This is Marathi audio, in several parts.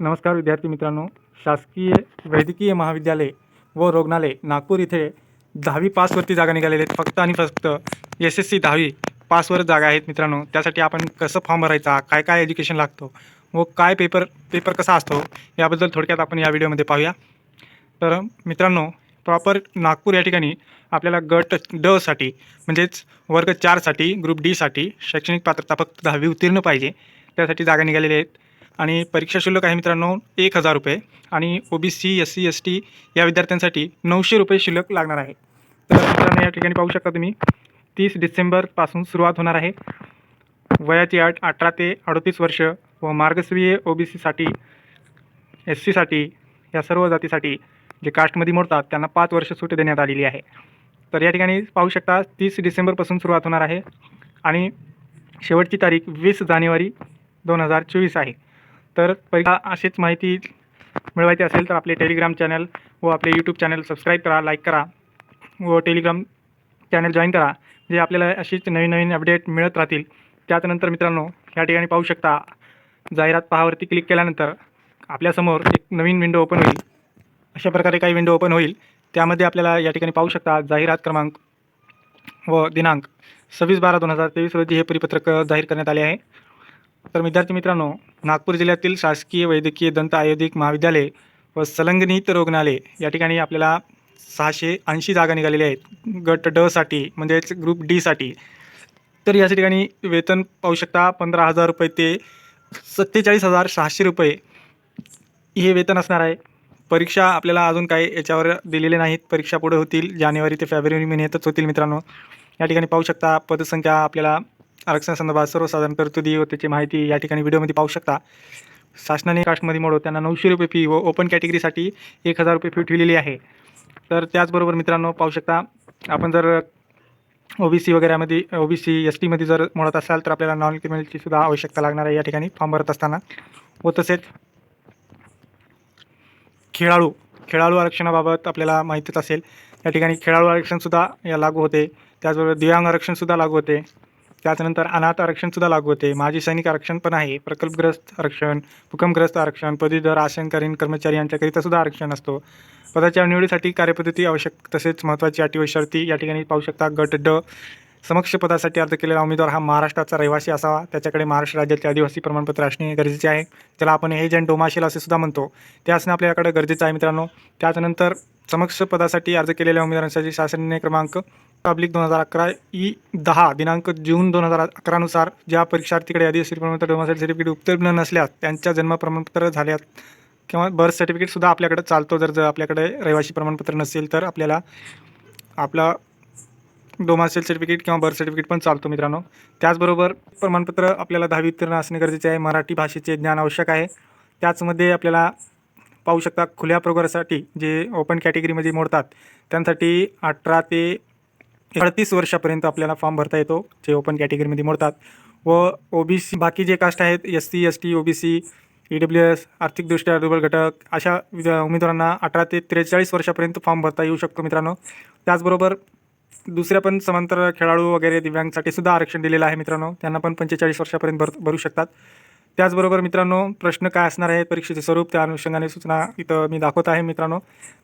नमस्कार विद्यार्थी मित्रांनो. शासकीय वैद्यकीय महाविद्यालय व रुग्णालय नागपूर इथे दहावी पासवरती जागा निघालेल्या आहेत. फक्त आणि फक्त एस एस सी दहावी पासवर जागा आहेत मित्रांनो. त्यासाठी आपण कसं फॉर्म भरायचा काय काय एज्युकेशन लागतो व काय पेपर पेपर कसा असतो याबद्दल थोडक्यात आपण या व्हिडिओमध्ये पाहूया. तर मित्रांनो प्रॉपर नागपूर या ठिकाणी आपल्याला गट ड साठी म्हणजेच वर्ग चारसाठी ग्रुप डीसाठी शैक्षणिक पात्रता फक्त दहावी उत्तीर्ण पाहिजे. त्यासाठी जागा निघालेल्या आहेत. आणि परीक्षा शुल्क आहे मित्रांनो? एक हजार रुपये. आणि O B C S C S T या विद्यार्थ्यांसाठी नऊशे रुपये शिल्लक लागणार आहे. तर मित्रांनो या ठिकाणी पाहू शकता तुम्ही तीस डिसेंबरपासून सुरुवात होणार आहे. वयाची अट अठरा ते अडतीस वर्ष व मार्गस्वीय ओ बी सीसाठी एस सीसाठी या सर्व जातीसाठी जे कास्टमध्ये मोडतात त्यांना पाच वर्ष सूट देण्यात आलेली आहे. तर या ठिकाणी पाहू शकता तीस डिसेंबरपासून सुरुवात होणार आहे. आणि शेवटची तारीख वीस जानेवारी दोन हजार चोवीस आहे. तर परीक्षा अशीच माहिती मिळवायची असेल तर आपले टेलिग्राम चॅनल व आपले यूट्यूब चॅनल सबस्क्राईब करा लाईक करा व टेलिग्राम चॅनल जॉईन करा जे आपल्याला अशीच नवीन नवीन अपडेट मिळत राहतील. त्यानंतर मित्रांनो या ठिकाणी पाहू शकता जाहिरात पहावरती क्लिक केल्यानंतर आपल्यासमोर एक नवीन विंडो ओपन होईल. अशा प्रकारे काही विंडो ओपन होईल. त्यामध्ये आपल्याला या ठिकाणी पाहू शकता जाहिरात क्रमांक व दिनांक. सव्वीस बारा दोन हजार तेवीस रोजी हे परिपत्रक जाहीर करण्यात आले आहे. तर विद्यार्थी मित्रांनो नागपूर जिल्ह्यातील शासकीय वैद्यकीय दंत आयुर्वेदिक महाविद्यालय व संलग्नित रुग्णालय या ठिकाणी आपल्याला सहाशे ऐंशी जागा निघालेल्या आहेत. गट ड साठी म्हणजेच ग्रुप डीसाठी तर या ठिकाणी वेतन पाहू शकता पंधरा हजार रुपये ते सत्तेचाळीस हजार सहाशे रुपये हे वेतन असणार आहे. परीक्षा आपल्याला अजून काही याच्यावर दिलेले नाहीत. परीक्षा पुढे होतील जानेवारी ते फेब्रुवारी महिन्यातच होतील मित्रांनो. या ठिकाणी पाहू शकता पदसंख्या आपल्याला आरक्षण संदर्भात सर्वसाधारण तरतुदी व त्याची माहिती या ठिकाणी व्हिडिओमध्ये पाहू शकता. शासनाने कास्टमध्ये मोडो त्यांना नऊशे रुपये फी व ओपन कॅटेगरीसाठी एक हजार रुपये फी ठेवलेली आहे. तर त्याचबरोबर मित्रांनो पाहू शकता आपण जर ओ बी सी वगैरेमध्ये ओ बी सी एस टीमध्ये जर मोडत असाल तर आपल्याला नॉन क्रिमिनलची सुद्धा आवश्यकता लागणार आहे या ठिकाणी फॉर्म भरत असताना. व तसेच खेळाडू खेळाडू आरक्षणाबाबत आपल्याला माहितीच असेल. या ठिकाणी खेळाडू आरक्षणसुद्धा या लागू होते. त्याचबरोबर दिव्यांग आरक्षणसुद्धा लागू होते. त्याच्यानंतर अनाथ आरक्षणसुद्धा लागू होते. माजी सैनिक आरक्षण पण आहे. प्रकल्पग्रस्त आरक्षण भूकंपग्रस्त आरक्षण पदवीधर आशंकालीन कर्मचारी यांच्याकरिता सुद्धा आरक्षण असतो. पदाच्या निवडीसाठी कार्यपद्धती आवश्यक तसेच महत्त्वाची अटी व शर्ती या ठिकाणी पाहू शकता. गट ड समक्ष पदासाठी अर्ज केलेला उमेदवार हा महाराष्ट्राचा रहिवासी असावा. त्याच्याकडे महाराष्ट्र राज्याचे आदिवासी प्रमाणपत्र असणे गरजेचे आहे. त्याला आपण हे अँड डोमाशील असे सुद्धा म्हणतो. ते असणं आपल्याकडे गरजेचं आहे मित्रांनो. त्याच्यानंतर समक्ष पदासाठी अर्ज केलेल्या उमेदवारांसाठी शासनीय क्रमांक पब्लिक दोन हजार अकरा ई दहा दिनांक जून दोन हजार अकरानुसार ज्या परीक्षार्थीकडे आदिवासी प्रमाणपत्र डोमासाईल सर्टिफिकेट उत्तीर्ण नसल्यास त्यांच्या जन्म प्रमाणपत्र झाल्यात किंवा बर्थ सर्टिफिकेटसुद्धा आपल्याकडे चालतो. जर जर आपल्याकडे रहिवासी प्रमाणपत्र नसेल तर आपल्याला आपला डोमासेल सर्टिफिकेट किंवा बर्थ सर्टिफिकेट पण चालतो मित्रांनो. त्याचबरोबर प्रमाणपत्र आपल्याला दहावी उत्तीर्ण असणे गरजेचे आहे. मराठी भाषेचे ज्ञान आवश्यक आहे. त्याचमध्ये आपल्याला पाहू शकता खुल्या प्रवर्गासाठी जे ओपन कॅटेगरीमध्ये मोडतात त्यांसाठी अठरा ते अडतीस वर्षापर्यंत आपल्याला फॉर्म भरता येतो जे ओपन कॅटेगरीमध्ये मोडतात. व ओ बी सी बाकी जे कास्ट आहेत S C S T O B C E W S आर्थिकदृष्ट्या दुर्बल घटक अशा विद- उमेदवारांना अठरा ते त्रेचाळीस वर्षापर्यंत फॉर्म भरता येऊ शकतो मित्रांनो. त्याचबरोबर दुसऱ्या पण समांतर खेळाडू वगैरे दिव्यांगसाठी सुद्धा आरक्षण दिलेलं आहे मित्रांनो. त्यांना पण पंचेचाळीस वर्षापर्यंत भर भरू शकतात. त्याचबरोबर मित्रांनो प्रश्न काय असणार आहे परीक्षेचे स्वरूप त्या अनुषंगाने सूचना इथं मी दाखवत आहे मित्रांनो.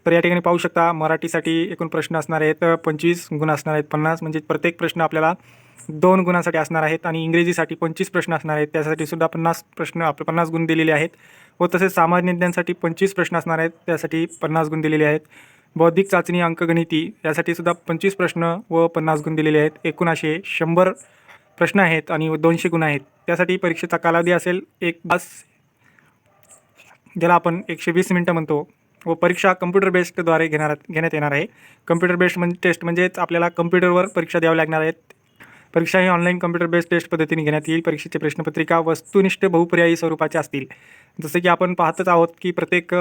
तर या ठिकाणी पाहू शकता मराठीसाठी एकूण प्रश्न असणार आहेत पंचवीस गुण असणार आहेत पन्नास. म्हणजे प्रत्येक प्रश्न आपल्याला दोन गुणांसाठी असणार आहेत आणि इंग्रजीसाठी पंचवीस प्रश्न असणार आहेत. त्यासाठी सुद्धा पन्नास प्रश्न आपले पन्नास गुण दिलेले आहेत. व तसेच सामान्य ज्ञानसाठी पंचवीस प्रश्न असणार आहेत त्यासाठी पन्नास गुण दिलेले आहेत. बौद्धिक चाचणी अंकगणिती यासाठी सुद्धा पंचवीस प्रश्न व पन्नास गुण दिलेले आहेत. एकूण असे शंभर प्रश्न आहेत आणि दोनशे गुण आहेत. त्यासाठी परीक्षेचा कालावधी असेल एक तास ज्याला आपण एकशे वीस मिनटं म्हणतो. व परीक्षा कम्प्युटर बेस्डद्वारे घेणार घेण्यात येणार आहे. कम्प्युटर बेस्ड म्हणजे टेस्ट म्हणजेच आपल्याला कम्प्युटरवर परीक्षा द्याव्या लागणार आहेत. परीक्षा ही ऑनलाईन कम्प्युटर बेस्ड टेस्ट पद्धतीने घेण्यात येईल. परीक्षेची प्रश्नपत्रिका वस्तुनिष्ठ बहुपर्यायी स्वरूपाचे असतील. जसं की आपण पाहतच आहोत की प्रत्येक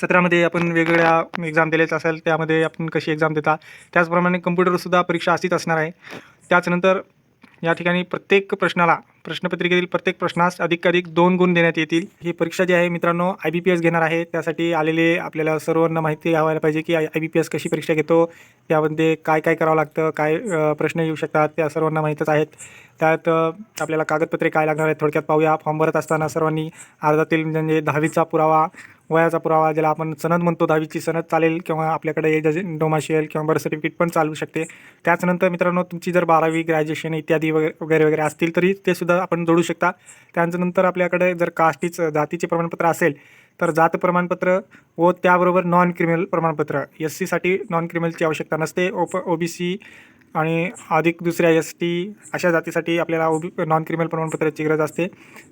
सत्रामध्ये आपण वेगवेगळ्या एक्झाम दिलेच असेल. त्यामध्ये आपण कशी एक्झाम देता? त्याचप्रमाणे कम्प्युटरसुद्धा परीक्षा अशीच असणार आहे. त्याचनंतर या ठिकाणी प्रत्येक प्रश्नाला प्रश्नपत्रिकेतील प्रत्येक प्रश्नास अधिकाधिक दोन गुण देण्यात येतील. ही परीक्षा जी आहे मित्रांनो आय बी पी एस घेणार आहे. त्यासाठी आलेले आपल्याला सर्वांना माहिती व्हायला पाहिजे की आय बी पी एस कशी परीक्षा घेतो त्यामध्ये काय काय करावं लागतं काय प्रश्न येऊ शकतात त्या सर्वांना माहीतच आहेत. त्यात आपल्याला कागदपत्रे काय लागणार आहेत थोडक्यात पाहूया. फॉर्म भरत असताना सर्वांनी अर्जातील म्हणजे दहावीचा पुरावा वयाचा पुरावा ज्याला आपण सनद म्हणतो दहावीची सनद चालेल किंवा आपल्याकडे एज डोमाशियल किंवा बर्थ सर्टिफिकेट पण चालू शकते. त्याचनंतर मित्रांनो तुमची जर बारावी ग्रॅज्युएशन इत्यादी वगैरे वगैरे वगैरे असतील तरी ते सुद्धा आपण जोडू शकता. त्यानंतर आपल्याकडे जर कास्टीचं जातीचे प्रमाणपत्र असेल तर जात प्रमाणपत्र व त्याबरोबर नॉन क्रिमिनल प्रमाणपत्र. एस सीसाठी नॉन क्रिमिनलची आवश्यकता नसते. ओप ओ बी सी आणि अधिक दुसऱ्या एस टी अशा जातीसाठी आपल्याला ओबी नॉन क्रिमिनल प्रमाणपत्राची गरज असते.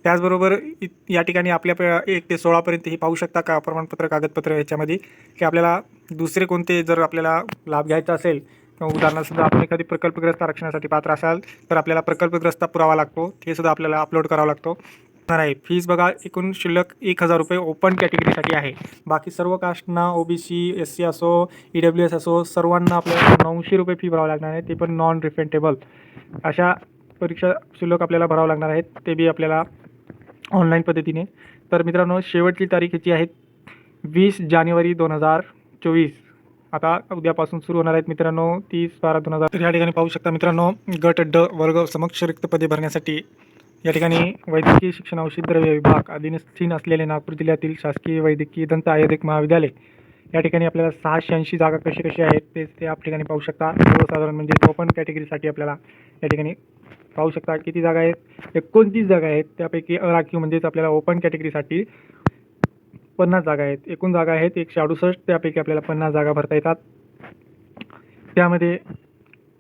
त्याचबरोबर इ- या ठिकाणी आपल्या एक ते सोळापर्यंत ही पाहू शकता का प्रमाणपत्र कागदपत्र याच्यामध्ये? की आपल्याला दुसरे कोणते जर आपल्याला लाभ घ्यायचा असेल उदाहरणार्थ सुद्धा आपण एखादी प्रकल्पग्रस्त आरक्षणासाठी पात्र असाल तर आपल्याला प्रकल्पग्रस्त पुरावा लागतो. ते सुद्धा आपल्याला अपलोड करावा लागतो. आहे. फीज बघा एकूण शिल्लक एक हजार रुपये ओपन कॅटेगरीसाठी आहे. बाकी सर्व कास्टना O B C S C असो ई डब्ल्यू एस असो सर्वांना आपल्याला नऊशे रुपये फी भरावं लागणार आहे. ते पण नॉन रिफंडेबल अशा परीक्षा शुल्क आपल्याला भरावं लागणार आहेत. ते बी आपल्याला ऑनलाईन पद्धतीने. तर मित्रांनो शेवटची तारीख याची आहे वीस जानेवारी दोन हजार चोवीस. आता उद्यापासून सुरू होणार आहेत मित्रांनो तीस बारा दोन हजार. तर या ठिकाणी पाहू शकता मित्रांनो गट ड वर्ग समक्ष रिक्त पदे भरण्यासाठी या ठिकाणी वैद्यकीय शिक्षण औषध द्रव्य विभाग अधीनस्थीन असलेले नागपूर जिल्ह्यातील शासकीय वैद्यकीय दंत आयुर्वेदिक महाविद्यालय. या ठिकाणी आपल्याला सहाशे ऐंशी जागा कशी कशी आहेत ते ते आप ठिकाणी पाहू शकता. सर्वसाधारण म्हणजे ओपन कॅटेगरीसाठी आपल्याला या ठिकाणी पाहू शकता. किती जागा आहेत? एकोणतीस जागा आहेत. त्यापैकी अराखीव म्हणजेच आपल्याला ओपन कॅटेगरीसाठी पन्नास जागा आहेत. एकूण जागा आहेत एकशे अडुसष्ट. त्यापैकी आपल्याला पन्नास जागा भरता येतात. त्यामध्ये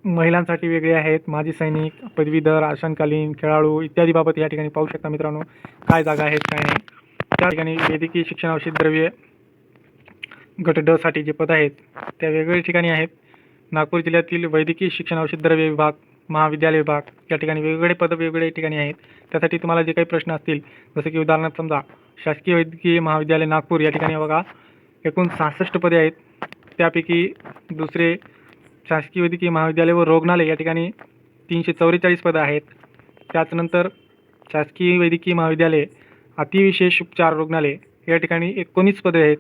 महिलांसाठी वेगळे आहेत. माजी सैनिक पदवीधर आसनकालीन खेळाडू इत्यादी बाबत या ठिकाणी पाहू शकता मित्रांनो. काय जागा आहेत काय नाही. त्या ठिकाणी वैद्यकीय शिक्षण औषध द्रव्य गट ड साठी जे पद आहेत त्या वेगवेगळ्या ठिकाणी आहेत. नागपूर जिल्ह्यातील वैद्यकीय शिक्षण औषध द्रव्य विभाग महाविद्यालय विभाग या ठिकाणी वेगवेगळे पद वेगवेगळ्या ठिकाणी आहेत. त्यासाठी तुम्हाला जे काही प्रश्न असतील जसं की उदाहरणार्थ समजा शासकीय वैद्यकीय महाविद्यालय नागपूर या ठिकाणी बघा एकूण सहासष्ट पदे आहेत. त्यापैकी दुसरे शासकीय वैद्यकीय महाविद्यालय व रुग्णालय या ठिकाणी तीनशे चौवेचाळीस पदं आहेत. त्याचनंतर शासकीय वैद्यकीय महाविद्यालय अतिविशेष उपचार रुग्णालय या ठिकाणी एकोणीस पदे आहेत.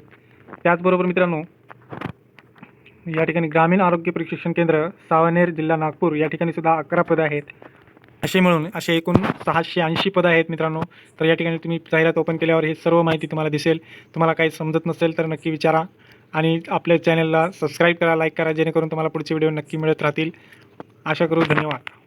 त्याचबरोबर मित्रांनो या ठिकाणी ग्रामीण आरोग्य प्रशिक्षण केंद्र सावनेर जिल्हा नागपूर या ठिकाणी सुद्धा अकरा पदं आहेत. असे मिळून असे एकूण सहाशे ऐंशी पदं आहेत मित्रांनो. तर या ठिकाणी तुम्ही जाहिरात ओपन केल्यावर हे सर्व माहिती तुम्हाला दिसेल. तुम्हाला काही समजत नसेल तर नक्की विचारा. आणि आपल्या चॅनलला सबस्क्राईब करा लाईक करा जेणेकरून तुम्हाला पुढचे व्हिडिओ नक्की मिळत राहतील. आशा करू धन्यवाद.